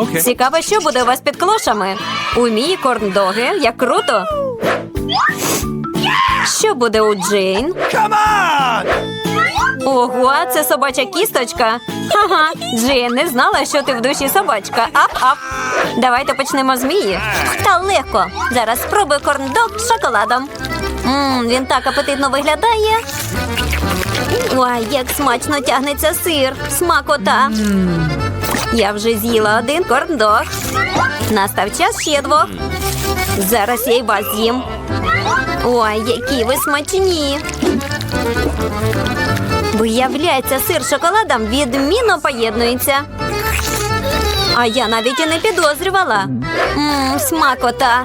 Окей. Цікаво, що буде у вас під клошами. У мій корндоги, як круто. Що буде у Джейн? Ого, це собача кісточка. Ага, Джейн не знала, що ти в душі собачка. Ап-ап. Давайте почнемо з Мії. Та легко. Зараз спробую корндог з шоколадом. Мм, він так апетитно виглядає. Ой, як смачно тягнеться сир. Смакота. Я вже з'їла один корндог. Настав час ще двох. Зараз я й вас з'їм. Ой, які ви смачні. Виявляється, сир з шоколадом відмінно поєднується. А я навіть і не підозрювала. Мм, смакота.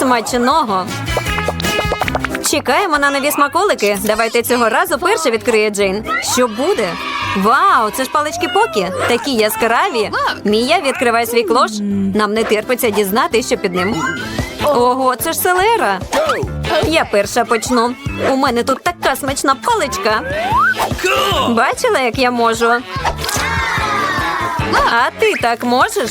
Смачного. Чекаємо на нові смаколики. Давайте цього разу перше відкриє Джейн. Що буде? Вау, це ж палички покі. Такі яскраві. Мія відкриває свій клош. Нам не терпиться дізнати, що під ним. Ого, це ж селера. Я перша почну. У мене тут така смачна паличка. Бачила, як я можу? А ти так можеш?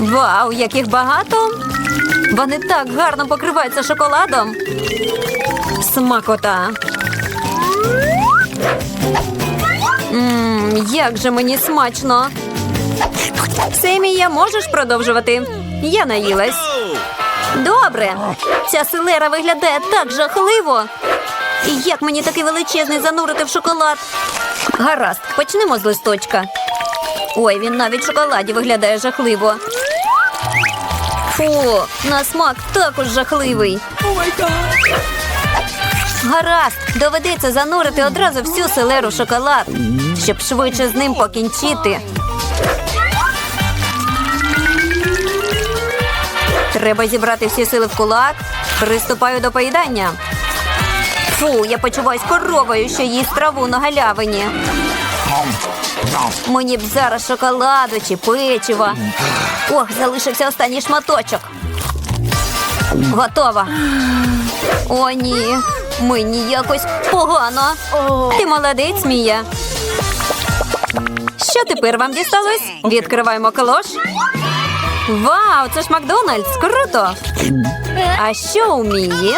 Вау, яких багато! Вони так гарно покриваються шоколадом. Смакота. Мм, як же мені смачно. Семія, можеш продовжувати? Я наїлась. Добре. Ця селера виглядає так жахливо. Як мені такий величезний занурити в шоколад? Гаразд, почнемо з листочка. Ой, він навіть в шоколаді виглядає жахливо. Фу, на смак також жахливий. Гаразд, доведеться занурити одразу всю селеру в шоколад, щоб швидше з ним покінчити. Треба зібрати всі сили в кулак. Приступаю до поїдання. Фу, я почуваюсь коровою, що їсть траву на галявині. Мені б зараз шоколаду чи печива. Ох, залишився останній шматочок. Готова. О, ні. Мені якось погано. Ти молодець, Мія. Що тепер вам дісталось? Відкриваємо клош. Вау, це ж Макдональдс! Круто! А що у Мії?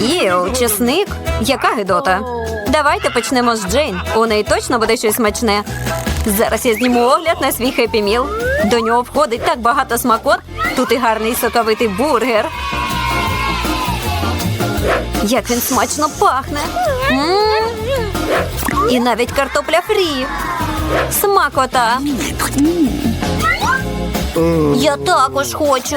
Іу, чесник. Яка гидота. Давайте почнемо з Джейн. У неї точно буде щось смачне. Зараз я зніму огляд на свій хеппі міл. До нього входить так багато смакот. Тут і гарний соковитий бургер. Як він смачно пахне. М. І навіть картопля фрі. Смакота. Я також хочу.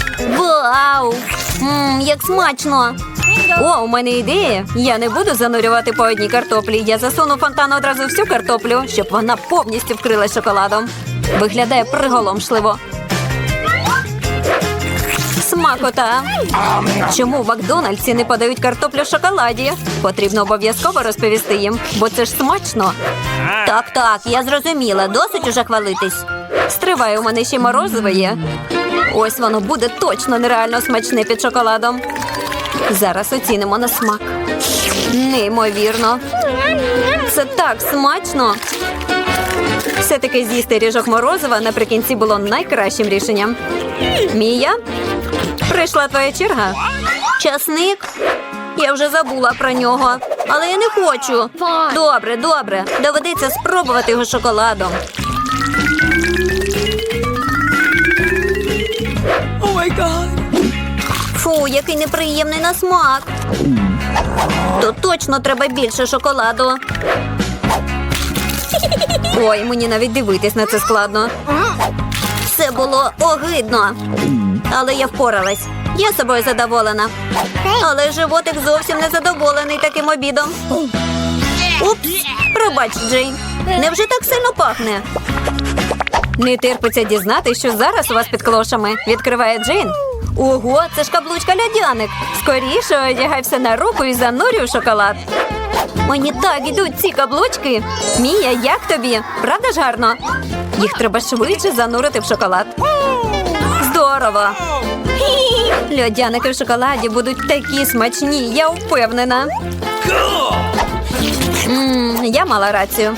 Вау! Мм, як смачно! О, у мене ідея. Я не буду занурювати по одній картоплі. Я засуну фонтан одразу всю картоплю, щоб вона повністю вкрилась шоколадом. Виглядає приголомшливо. Смакота. Чому в Макдональдсі не подають картоплю в шоколаді? Потрібно обов'язково розповісти їм, бо це ж смачно. Так, так, я зрозуміла. Досить уже хвалитись. Стривай, у мене ще морозиве є. Ось воно буде точно нереально смачне під шоколадом. Зараз оцінимо на смак. Неймовірно. Це так смачно. Все-таки з'їсти ріжок морозива наприкінці було найкращим рішенням. Мія, прийшла твоя черга. Часник. Я вже забула про нього, але я не хочу. Добре, добре. Доведеться спробувати його шоколадом. Oh my god. Фу, який неприємний на смак. То точно треба більше шоколаду. Ой, мені навіть дивитись на це складно. Це було огидно. Але я впоралась. Я собою задоволена. Але животик зовсім не задоволений таким обідом. Упс, пробач, Джейн. Невже так сильно пахне? Не терпиться дізнати, що зараз у вас під клошами. Відкриває Джейн. Ого, це ж каблучка льодяник. Скоріше одягай все на руку і занурюй шоколад. Мені так ідуть ці каблучки. Мія, як тобі? Правда ж гарно? Їх треба швидше занурити в шоколад. Здорово! Льодяники в шоколаді будуть такі смачні, я впевнена. Cool. Мм, я мала рацію.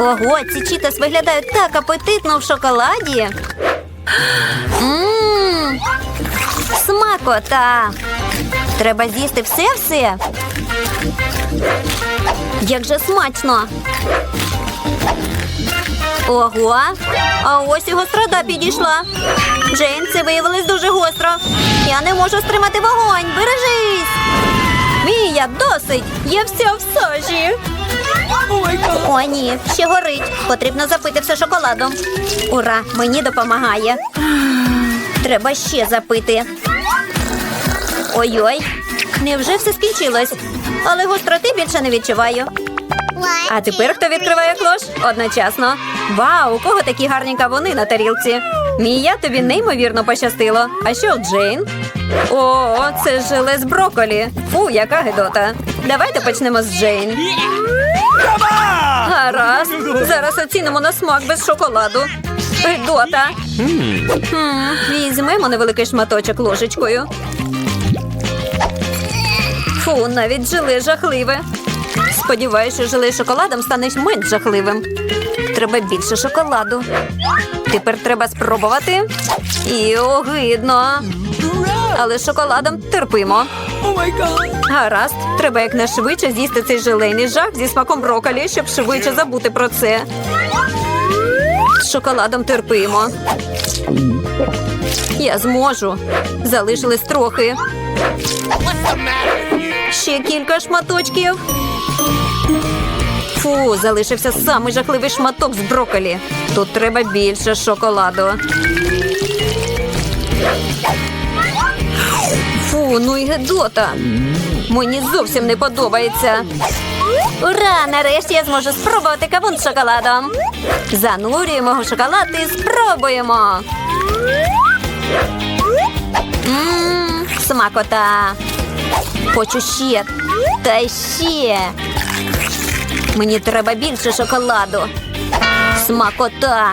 Ого, ці чітос виглядають так апетитно в шоколаді. Мм, смакота. Треба з'їсти все-все. Як же смачно. Ого, а ось і гострота підійшла. Джейн, це виявилось дуже гостро. Я не можу стримати вогонь. Бережись. Мія, досить! Я вся в сажі. О, ні, ще горить. Потрібно запити все шоколадом. Ура, мені допомагає. Треба ще запити. Ой-ой, невже все скінчилось? Але гостроти більше не відчуваю. А тепер хто відкриває клош? Одночасно. Вау, у кого такі гарні кавуни на тарілці? Мія, тобі неймовірно пощастило. А що Джейн? О, це ж желе з броколі. Фу, яка гидота. Давайте почнемо з Джейн. Гаразд. Зараз оцінимо на смак без шоколаду. Гидота. Візьмемо невеликий шматочок ложечкою. Фу, навіть желе жахливе. Сподіваюся, що желе шоколадом стане менш жахливим. Треба більше шоколаду. Тепер треба спробувати. І огидно. Але з шоколадом терпимо. Oh. Гаразд, треба якнайшвидше з'їсти цей желейний жах зі смаком броколі, щоб швидше забути про це. З шоколадом терпимо. Я зможу. Залишилось трохи. Ще кілька шматочків. Фу, залишився самий жахливий шматок з броколі. Тут треба більше шоколаду. Фу, ну і гедота. Мені зовсім не подобається. Ура! Нарешті я зможу спробувати кавун з шоколадом. Занурюємо в шоколад і спробуємо. Мм, смакота. Хочу ще. Та ще. Мені треба більше шоколаду. Смакота.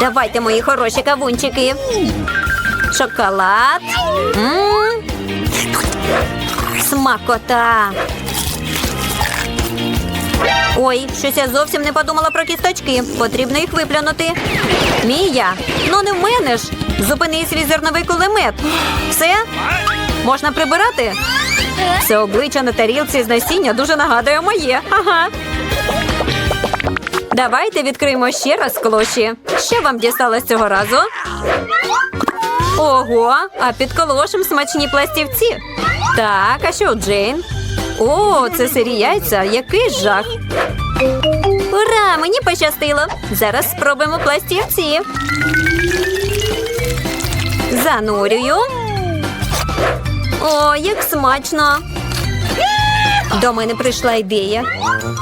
Давайте, мої хороші кавунчики. Шоколад. Смакота. Ой, щось я зовсім не подумала про кісточки. Потрібно їх виплюнути. Мія, ну не в мене ж. Зупини свій зерновий кулемет. Все? Можна прибирати? Це обличчя на тарілці з насіння дуже нагадує моє. Ага. Давайте відкриємо ще раз клоші. Що вам дісталось цього разу? Ого, а під колошем смачні пластівці. Так, а що у Джейн? О, це сирі яйця, який жах. Ура, мені пощастило. Зараз спробуємо пластівці. Занурюю. О, як смачно. До мене прийшла ідея.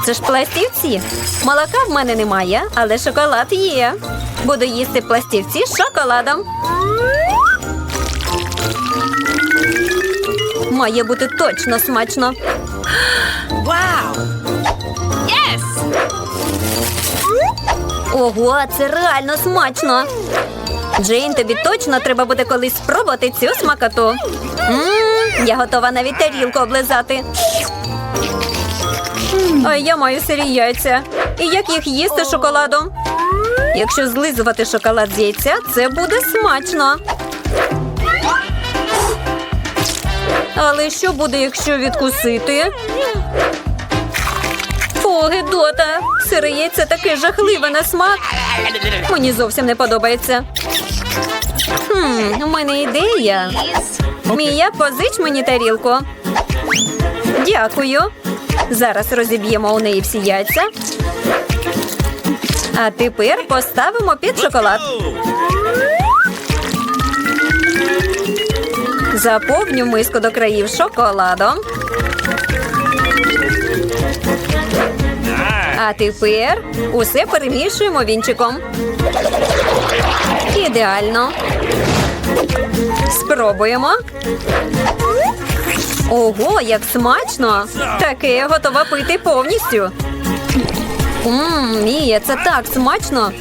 Це ж пластівці. Молока в мене немає, але шоколад є. Буду їсти пластівці з шоколадом. Має бути точно смачно. Wow. Ого, це реально смачно. Джейн, тобі точно треба буде колись спробувати цю смакоту. Мм, я готова навіть тарілку облизати. А я маю сирі яйця. І як їх їсти шоколадом? Якщо злизувати шоколад з яйця, це буде смачно. Але що буде, якщо відкусити? Фу, гидота! Сире яйце таке жахливе на смак. Мені зовсім не подобається. Хм, у мене ідея. Мія, позич мені тарілку. Дякую. Зараз розіб'ємо у неї всі яйця. А тепер поставимо під шоколад. Заповню миску до країв шоколадом. А тепер усе перемішуємо вінчиком. Ідеально. Спробуємо. Ого, як смачно! Таке я готова пити повністю. Ммм, Мія, це так смачно.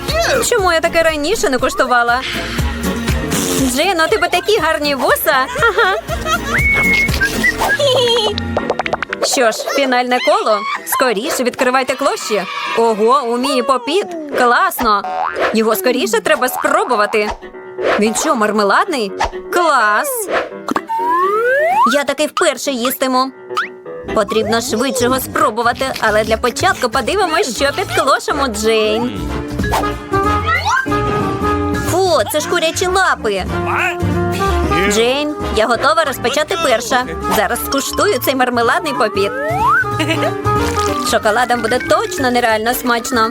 Чому я таке раніше не куштувала? Джино, у тебе такі гарні вуса. Що ж, фінальне коло. Скоріше відкривайте клощі. Ого, у Мії попіт. Класно. Його скоріше треба спробувати. Він що, мармеладний? Клас. Я таки вперше їстиму. Потрібно швидше його спробувати, але для початку подивимось, що під клошем у Джейн. Фу, це ж курячі лапи. Джейн, я готова розпочати перша. Зараз скуштую цей мармеладний попіт. Шоколадом буде точно нереально смачно.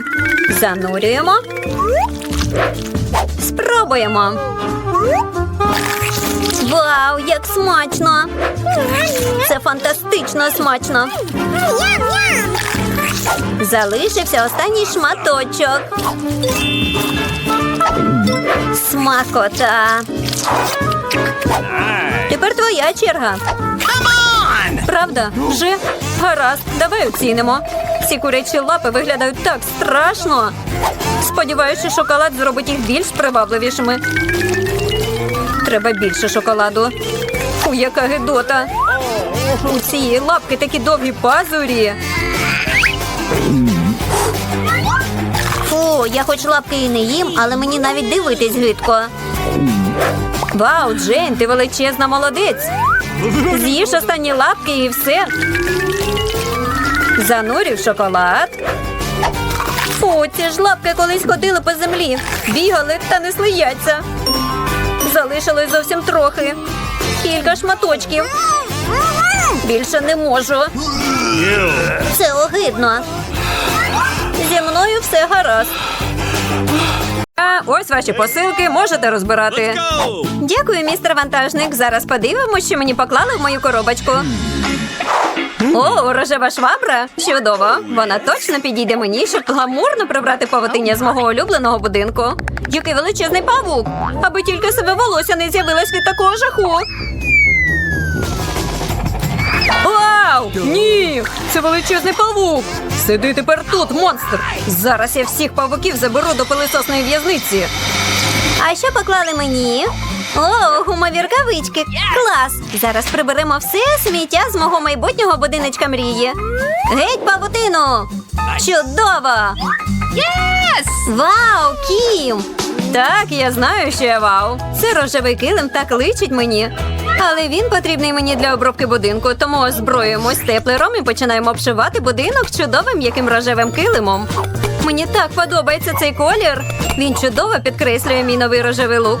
Занурюємо. Спробуємо. Вау, як смачно! Це фантастично смачно. Залишився останній шматочок. Смакота. Тепер твоя черга. Правда? Вже? Гаразд, давай оцінимо. Ці курячі лапи виглядають так страшно. Сподіваюся, шоколад зробить їх більш привабливішими. Треба більше шоколаду. Фу, яка гидота. У цієї лапки такі довгі пазурі. Фу, я хоч лапки і не їм, але мені навіть дивитись гидко. Вау, Джейн, ти величезна молодець. З'їж останні лапки і все. Занурів шоколад. Фу, ці ж лапки колись ходили по землі, бігали та несли яйця. Залишилось зовсім трохи. Кілька шматочків. Більше не можу. Це огидно. Зі мною все гаразд. А ось ваші посилки можете розбирати. Дякую, містер вантажник. Зараз подивимося, що мені поклали в мою коробочку. О, рожева швабра. Чудово. Вона точно підійде мені, щоб гламурно прибрати павутиння з мого улюбленого будинку. Який величезний павук. Аби тільки себе волосся не з'явилось від такого жаху. Вау! Ні! Це величезний павук! Сиди тепер тут, монстр! Зараз я всіх павуків заберу до пилисосної в'язниці. А що поклали мені? О, гумові рукавички. Клас! Зараз приберемо все сміття з мого майбутнього будиночка мрії. Геть, павутину! Чудово! Вау, Кім! Так, я знаю, що я вау. Це рожевий килим так личить мені. Але він потрібний мені для обробки будинку, тому озброюємось теплером і починаємо обшивати будинок чудовим яким рожевим килимом. Мені так подобається цей колір. Він чудово підкреслює мій новий рожевий лук.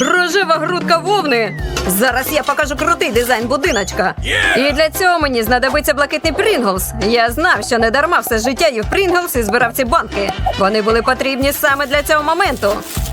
Рожева грудка вовни. Зараз я покажу крутий дизайн будиночка. І для цього мені знадобиться блакитний Прінглс. Я знав, що не дарма все життя їв Прінглс і збирав ці банки. Вони були потрібні саме для цього моменту.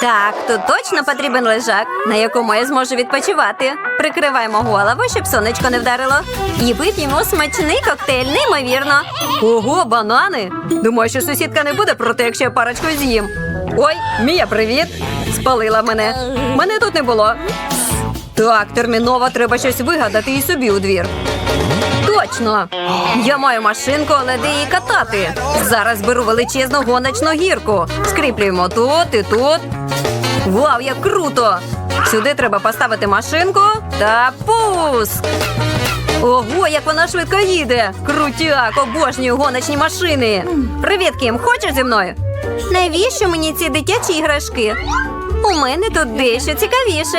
Так, тут точно потрібен лежак, на якому я зможу відпочивати. Прикриваємо голову, щоб сонечко не вдарило. І вип'ємо смачний коктейль, неймовірно. Ого, банани! Думаю, що сусідка не буде проти, якщо я парочку з'їм. Ой, Мія, привіт! Спалила мене. Мене тут не було. Так, терміново треба щось вигадати і собі у двір. Точно! Я маю машинку, але де її катати. Зараз беру величезну гоночну гірку. Скріплюємо тут і тут. Вау, як круто! Сюди треба поставити машинку та пуск. Ого, як вона швидко їде! Крутяк, обожнюю гоночні машини. Привіт, Кім, хочеш зі мною? Навіщо мені ці дитячі іграшки? У мене тут дещо цікавіше.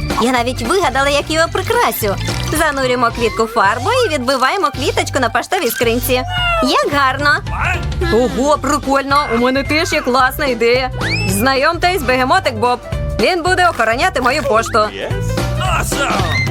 Я навіть вигадала, як його прикрасю. Занурюємо квітку фарбу і відбиваємо квіточку на поштовій скринці. Як гарно. Ого, прикольно! У мене теж є класна ідея. Знайомтесь, бегемотик Боб. Він буде охороняти мою пошту. Awesome!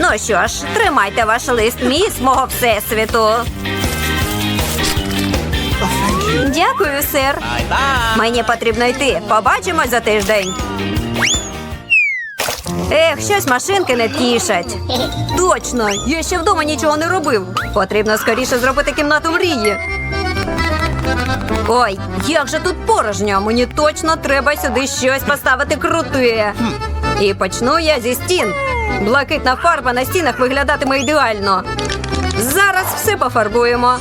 Ну що ж, тримайте ваш лист мій з мого всесвіту. Дякую, сер. Мені потрібно йти. Побачимось за тиждень. Ех, щось машинки не тішать. Точно, я ще вдома нічого не робив. Потрібно скоріше зробити кімнату мрії. Ой, як же тут порожньо. Мені точно треба сюди щось поставити круте. І почну я зі стін. Блакитна фарба на стінах виглядатиме ідеально. Зараз все пофарбуємо.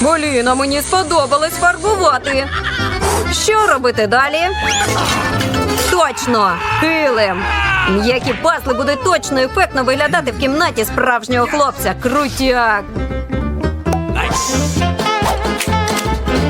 Блін, а мені сподобалось фарбувати. Що робити далі? Точно, килим. М'які пазли будуть точно ефектно виглядати в кімнаті справжнього хлопця. Крутяк!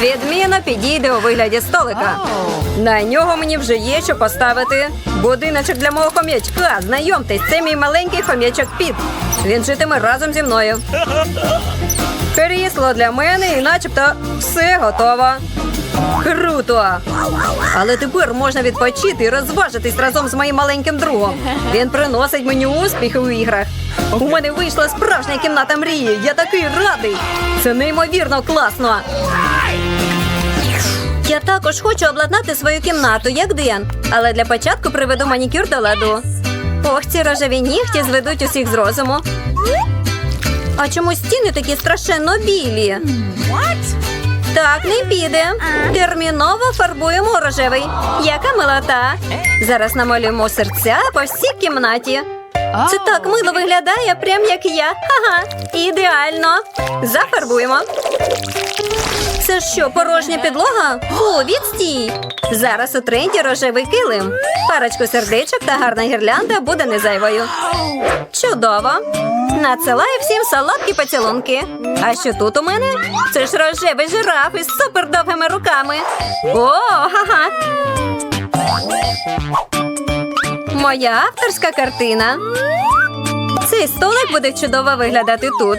Відмінно підійде у вигляді столика. На нього мені вже є що поставити. Будиночок для мого хом'ячка. Знайомтесь, це мій маленький хом'ячок Піт. Він житиме разом зі мною. Крісло для мене і начебто все готово. Круто! Але тепер можна відпочити і розважитись разом з моїм маленьким другом. Він приносить мені успіхи у іграх. У мене вийшла справжня кімната мрії. Я такий радий. Це неймовірно класно. Я також хочу обладнати свою кімнату, як Ден. Але для початку приведу манікюр до ладу. Ох, ці рожеві нігті зведуть усіх з розуму. А чому стіни такі страшенно білі? Так, не піде. Терміново фарбуємо рожевий. Яка милота. Зараз намалюємо серця по всій кімнаті. Це так мило виглядає, прям як я. Ага, ідеально. Зафарбуємо. Це що, порожня підлога? О, відстій! Зараз у тренді рожевий килим. Парочку сердечок та гарна гірлянда буде не зайвою. Чудово! Надсилаю всім солодкі поцілунки. А що тут у мене? Це ж рожевий жираф із супердовгими руками. О, ха-ха! Моя авторська картина. Цей столик буде чудово виглядати тут.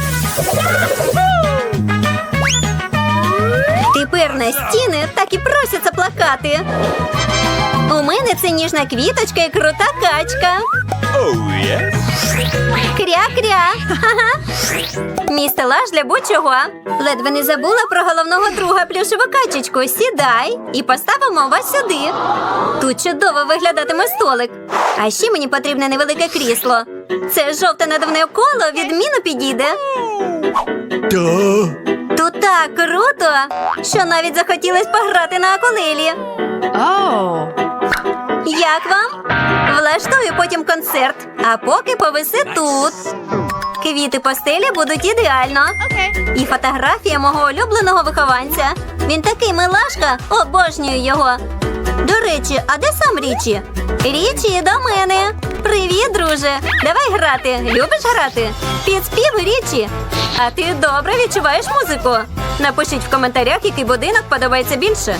Тепер на стіни так і просяться плакати. У мене це ніжна квіточка і крута качка. Кря-кря. Ха-ха. Мій стелаж для будь-чого. Ледве не забула про головного друга плюшеву качечку. Сідай і поставимо вас сюди. Тут чудово виглядатиме столик. А ще мені потрібне невелике крісло. Це жовте надувне коло відмінно підійде. Тут так круто, що навіть захотілось пограти на акулелі. Oh. Як вам? Влаштую потім концерт, а поки повиси тут. Квіти постелі будуть ідеально. І фотографія мого улюбленого вихованця. Він такий милашка, обожнюю його. До речі, а де сам Річі? Річі, до мене. Привіт, друже. Давай грати. Любиш грати? Під спів Річі. А ти добре відчуваєш музику? Напишіть в коментарях, який будинок подобається більше.